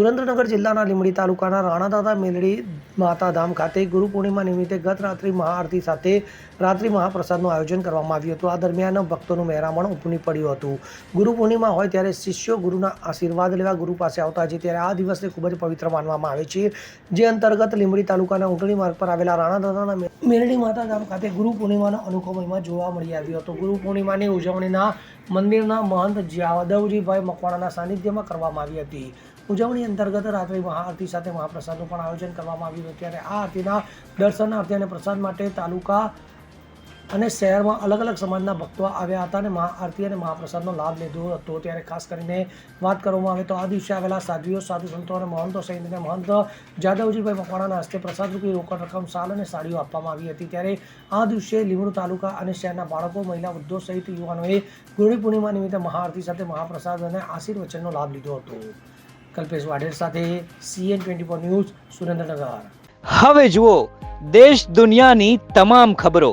સુરેન્દ્રનગર જિલ્લાના લીંબડી તાલુકાના રાણાદાદા મેલડી માતાધામ ખાતે ગુરુ પૂર્ણિમા નિમિત્તે ગત રાત્રિ મહાઆરતી સાથે રાત્રિ મહાપ્રસાદનું આયોજન કરવામાં આવ્યું હતું. આ દરમિયાન ભક્તોનું મહેરામણ ઉપની પડ્યું હતું. ગુરુ પૂર્ણિમા હોય ત્યારે શિષ્યો ગુરુના આશીર્વાદ લેવા ગુરુ પાસે આવતા છે. ત્યારે આ દિવસને ખૂબ જ પવિત્ર માનવામાં આવે છે. જે અંતર્ગત લીંબડી તાલુકાના ઊંટણી માર્ગ પર આવેલા રાણાદાદાના મેલડી માતાધામ ખાતે ગુરુ પૂર્ણિમાનો અનુભવ મહિમા જોવા મળી આવ્યો હતો. ગુરુ પૂર્ણિમાની ઉજવણીના મંદિરના મહંત જાદવજીભાઈ મકવાણાના સાનિધ્યમાં કરવામાં આવી હતી. ઉજવણી અંતર્ગત રાત્રે મહાઆરતી સાથે મહાપ્રસાદનું પણ આયોજન કરવામાં આવ્યું હતું. ત્યારે આ આરતીના દર્શનાર્થી અને પ્રસાદ માટે તાલુકા અને શહેરમાં અલગ અલગ સમાજના ભક્તો આવ્યા હતા અને મહાઆરતી અને મહાપ્રસાદનો લાભ લીધો હતો. ત્યારે ખાસ કરીને વાત કરવામાં આવે તો આ દિવસે આવેલા સાધુઓ, સાધુ સંતો અને મહંતો સહિતને મહંત જાદવજીભાઈ મકવાણાના હસ્તે પ્રસાદરૂપી રોકડ રકમ સાલ અને સાડીઓ આપવામાં આવી હતી. ત્યારે આ દિવસે લીમડો તાલુકા અને શહેરના બાળકો, મહિલા વૃદ્ધો સહિત યુવાનોએ ગુરુ પૂર્ણિમા નિમિત્તે મહાઆરતી સાથે મહાપ્રસાદ અને આશીર્વચનનો લાભ લીધો હતો. કલ્પેશ વાઢેર સાથે CN twenty four news, Surendranagar. હવે જુઓ, દેશ દુનિયાની તમામ ખબરો.